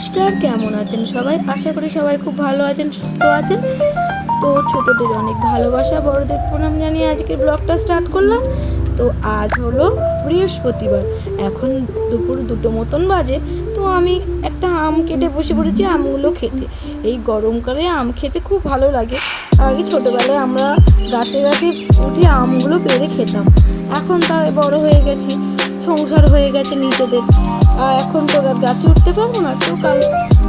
নমস্কার, কেমন আছেন সবাই? আশা করি সবাই খুব ভালো আছেন, সুস্থ আছেন। তো ছোটদের অনেক ভালোবাসা, বড়দের প্রণাম জানিয়ে আজকের ব্লগটা স্টার্ট করলাম। তো আজ হলো বৃহস্পতিবার, এখন দুপুর দুটো মতন বাজে। তো আমি একটা আম কেটে বসে পড়েছি, আমগুলো খেতে। এই গরমকালে আম খেতে খুব ভালো লাগে। আগে ছোটোবেলায় আমরা গাছে গাছে উঠে আমগুলো পেরে খেতাম। এখন তার বড় হয়ে গেছি। সংসার হয়ে গেছে নিজেদের। আর এখন তো গাছে উঠতে পারব না, তো কাল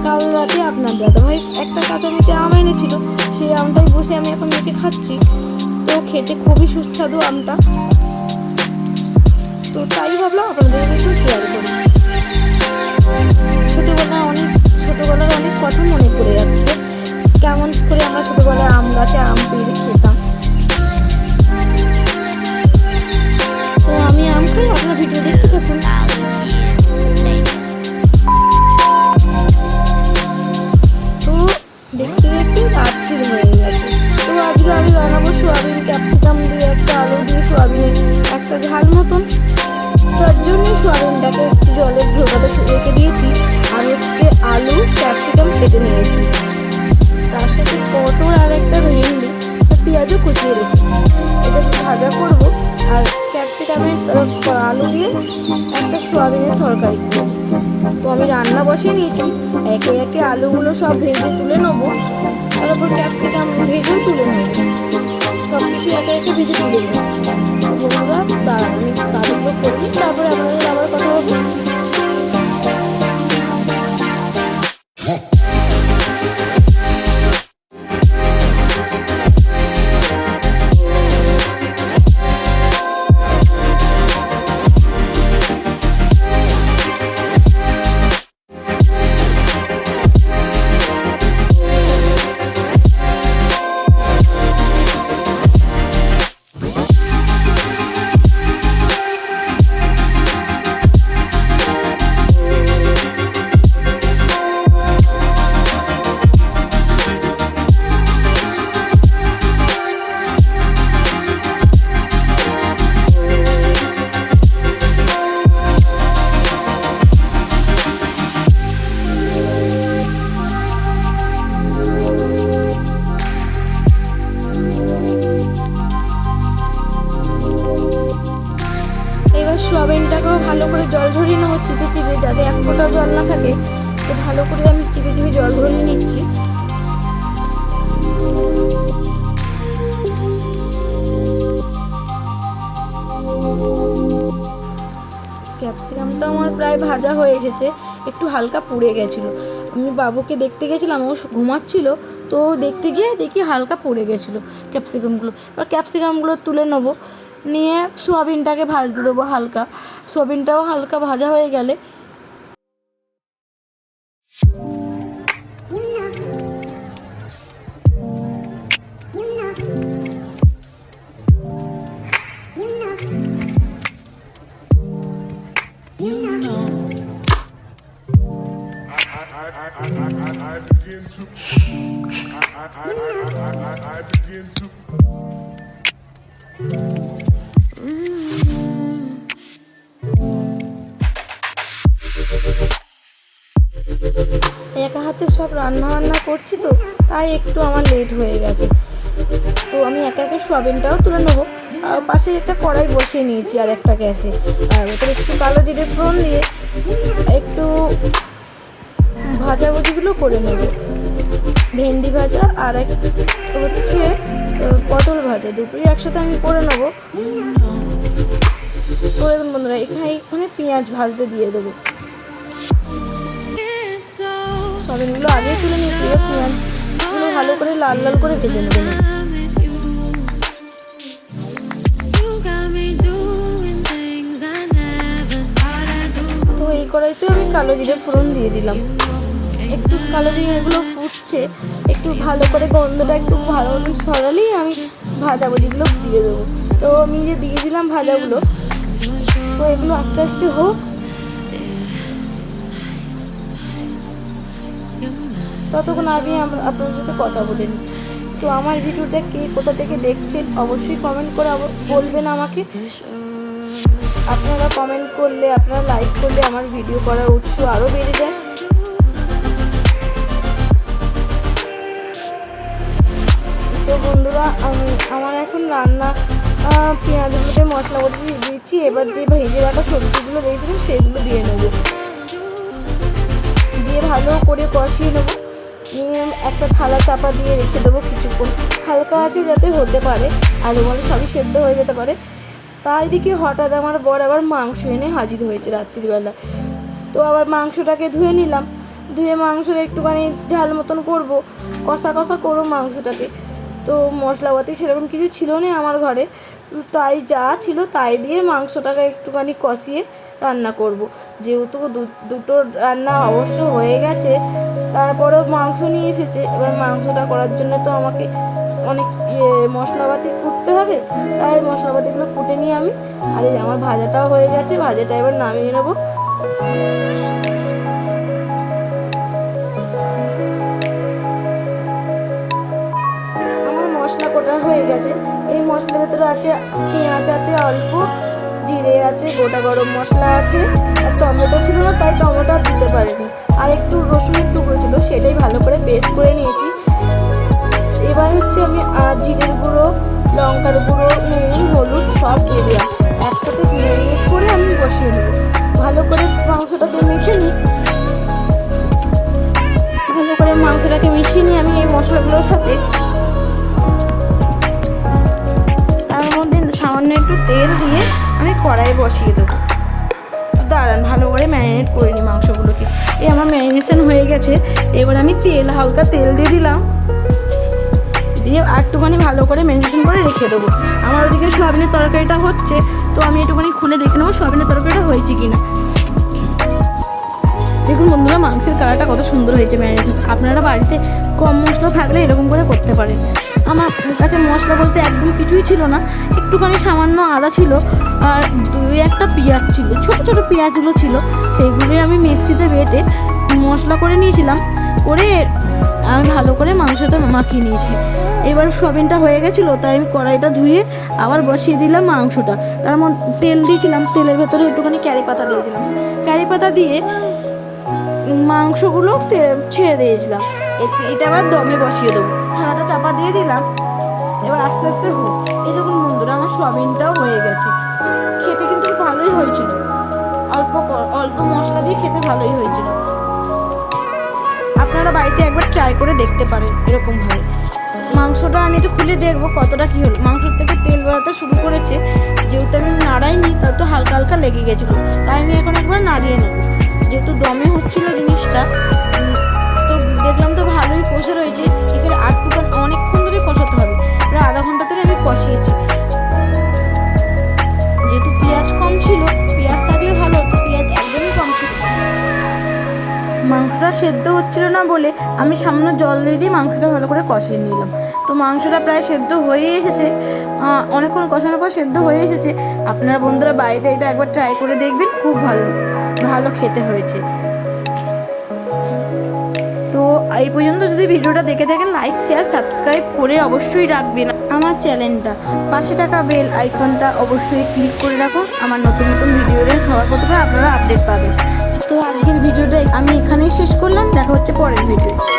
কাল রাতে আপনার দাদাভাই একটা কাঁচা মিটে আম এনেছিল। সেই আমটাই বসে আমি এখন মেখে খাচ্ছি। তো খেতে খুবই সুস্বাদু আমটা। তো তাই ভাবলাম আপনাদের একটু শেয়ার করি। ছোটোবেলায় অনেক, ছোটোবেলার অনেক কথা মনে পড়ে যাচ্ছে। কেমন করে আমরা ছোটোবেলায় আম গাছে আম পেড়ে খেতাম। আমি আম খাই আপনার ভিডিও দেখতে থাকুন আমি বসিয়ে নিয়েছি। একে একে আলুগুলো সব ভেজে তুলে নেব। তার উপর ক্যাপসিকাম ভেজেও তুলে নেব। সব কিছু একে একে ভেজে তুলে নেব। বন্ধুরা আমি কাজগুলো করি, তারপরে আপনাদের আবার কথা হবে। সোয়াবিনটাকেও ভালো করে জল ঝরিয়ে নেব চিপে চিপে, যাতে এক ফোঁটাও জল না থাকে। তো ভালো করে আমি চিপে চিপে জল ঝরিয়ে নিচ্ছি। ক্যাপসিকামটা আমার প্রায় ভাজা হয়ে এসেছে, একটু হালকা পুড়ে গেছিল। আমি বাবুকে দেখতে গেছিলাম, ও ঘুমাচ্ছিল, তো দেখতে গিয়ে দেখি হালকা পড়ে গেছিল ক্যাপসিকামগুলো। এবার ক্যাপসিকামগুলো তুলে নেব। নিয়ে সোয়াবিনটাকে ভাজতে দেবো হালকা সোয়াবিনটাও হালকা ভাজা হয়ে গেলে I, I, I, I. I, I, begin to. একা হাতে সব রান্না বান্না করছি তো, তাই একটু আমার লেট হয়ে গেছে। তো আমি একা একা সোয়াবিনটাও তুলে নেব। আর পাশে একটা কড়াই বসিয়ে নিয়েছি আর একটা গ্যাসে। তার ভেতরে একটু কালো জিরে ফোড়ন দিয়ে একটু ভাজাভুজিগুলো করে নেব। ভেন্ডি ভাজা আর এক হচ্ছে পটল ভাজা। দুটোই একসাথে আমি করে নেব। তো বন্ধুরা, এখানে এখানে পেঁয়াজ ভাজতে দিয়ে দেবো। সয়াবিনগুলো আগে তুলে নিচ্ছি এবার পেঁয়াজগুলো ভালো করে লাল লাল করে ভেজে নেবেন কড়াইতে আমি কালো জিরে ফোড়ন দিয়ে দিলাম। একটু কালো জিরেগুলো ফুটছে, একটু ভালো করে গন্ধটা একটু ভালো সরালেই আমি ভাজাভুজিগুলো দিয়ে দেবো। তো আমি যে দিয়ে দিলাম ভাজাগুলো তো এগুলো আস্তে আস্তে হোক। ততক্ষণ আমি আপনার সাথে কথা বলে তো আমার ভিডিওটা কে কোথা থেকে দেখছেন অবশ্যই কমেন্ট করে বলবেন আমাকে। আপনারা কমেন্ট করলে, আপনারা লাইক করলে আমার ভিডিও করার উৎস আরও বেড়ে যায়। তো বন্ধুরা, আমি আমার এখন রান্না আহ, পেঁয়াজগুলোতে মশলা বটে দিয়ে দিচ্ছি এবার যে ভেজে রাখা সবজিগুলো দিয়েছিলাম সেগুলো দিয়ে নেব। দিয়ে ভালো করে কষিয়ে নেব। নিয়ে একটা থালা চাপা দিয়ে রেখে দেবো কিছুক্ষণ। হালকা আছে যাতে হতে পারে আলু মালু সবই সেদ্ধ হয়ে যেতে পারে। তার দিকে হঠাৎ আমার বর আবার মাংস এনে হাজির হয়েছে রাত্রিবেলা। তো আবার মাংসটাকে ধুয়ে নিলাম। ধুয়ে মাংসটা একটুখানি ঝাল মতন করব কষা কষা করো মাংসটাকে। তো মশলাপাতি সেরকম কিছু ছিল না আমার ঘরে। তাই যা ছিল তাই দিয়ে মাংসটাকে একটুখানি কষিয়ে রান্না করব। যেহেতু দুটো রান্না অবশ্য হয়ে গেছে, তারপরেও মাংস নিয়ে এসেছে। এবার মাংসটা করার জন্য তো আমাকে অনেক ইয়ে মশলাপাতি কুটতে হবে। তাই মশলাপাতিগুলো কুটে নিয়ে আমি। আর এই আমার ভাজাটাও হয়ে গেছে, ভাজাটা এবার নামিয়ে নেব। হয়ে গেছে। এই মশলার ভেতরে আছে পেঁয়াজ আছে, অল্প, জিরে আছে, গোটা গরম মশলা আছে। আর টমেটো ছিল না, তাই টমেটো আর দিতে পারিনি। আর একটু রসুনের টুকরো ছিল, সেটাই ভালো করে পেস্ট করে নিয়েছি। এবার হচ্ছে আমি আর জিরের গুঁড়ো, লঙ্কার গুঁড়ো, নুন, হলুদ সব দিয়ে দিলাম। একসাথে ম্যারিনেট করে আমি বসিয়ে নেব। ভালো করে মাংসটাকে মেখে নিই। ভালো করে মাংসটাকে মিশিয়ে নিই আমি এই মশলাগুলোর সাথে কড়াই বসিয়ে দেবো। দাঁড়ান, ভালো করে ম্যারিনেট করে নিই মাংসগুলোকে। এই আমার ম্যারিনেশন হয়ে গেছে। এবার আমি তেল, হালকা তেল দিয়ে দিলাম। দিয়ে একটুখানি ভালো করে ম্যারিনেশন করে রেখে দেবো। আমার ওদিকে সোয়াবিনের তরকারিটা হচ্ছে, তো আমি একটুখানি খুলে দেখে নেব সোয়াবিনের তরকারিটা হয়েছে কিনা। দেখুন বন্ধুরা, মাংসের কালারটা কত সুন্দর হয়েছে ম্যারিনেশন। আপনারা বাড়িতে কম মশলা থাকলে এরকম করে করতে পারেন। আমার কাছে মশলা বলতে একদম কিছুই ছিল না, একটুখানি সামান্য আদা ছিল আর দুই একটা পেঁয়াজ ছিল, ছোট ছোট পেঁয়াজগুলো ছিল সেইগুলোই আমি মিক্সিতে বেটে মশলা করে নিয়েছিলাম, করে আমি ভালো করে মাংসটা মাখিয়ে নিয়েছি। এবার সোয়াবিনটা হয়ে গেছিল, তাই আমি কড়াইটা ধুয়ে আবার বসিয়ে দিলাম মাংসটা। তার মধ্যে তেল দিয়েছিলাম, তেলের ভেতরে একটুখানি ক্যারি পাতা দিয়ে দিলাম। ক্যারি পাতা দিয়ে মাংসগুলো ছেড়ে দিয়েছিলাম। এটা আবার দমে বসিয়ে দেবো। থালাটা চাপা দিয়ে দিলাম। এবার আস্তে আস্তে হোক এই দেখুন বন্ধুরা, আমার সোয়াবিনটাও হয়ে গেছে। খেতে কিন্তু ভালোই হয়েছিল। অল্প অল্প মশলা দিয়ে খেতে ভালোই হয়েছিল। আপনারা বাড়িতে একবার ট্রাই করে দেখতে পারেন এরকমভাবে। মাংসটা আমি একটু খুলে দেখব কতটা কী হলো। মাংসর থেকে তেল বেরোতে শুরু করেছে। যেহেতু আমি নাড়াইনি, তার তো হালকা হালকা লেগে গেছিল। তাই আমি এখন একবার নাড়িয়ে নেব। যেহেতু দমে হচ্ছিল জিনিসটা সেদ্ধ হচ্ছিল না বলে আমি সামান্য জল দিয়ে দিয়ে মাংসটা ভালো করে কষিয়ে নিলাম। তো মাংসটা প্রায় সেদ্ধ হয়ে এসেছে। অনেকক্ষণ কষানোর পর সেদ্ধ হয়ে এসেছে। আপনারা বন্ধুরা বাড়িতে এটা একবার ট্রাই করে দেখবেন, খুব ভালো ভালো খেতে হয়েছে। তো এই পর্যন্ত যদি ভিডিওটা দেখে থাকেন লাইক শেয়ার সাবস্ক্রাইব করে অবশ্যই রাখবেন। আমার চ্যানেলটা, পাশে টাকা বেল আইকনটা অবশ্যই ক্লিক করে রাখুন। আমার নতুন নতুন ভিডিওর সবার প্রথমে আপনারা আপডেট পাবেন। তো আজকের ভিডিওটাই আমি এখানেই শেষ করলাম দেখা হচ্ছে পরের ভিডিও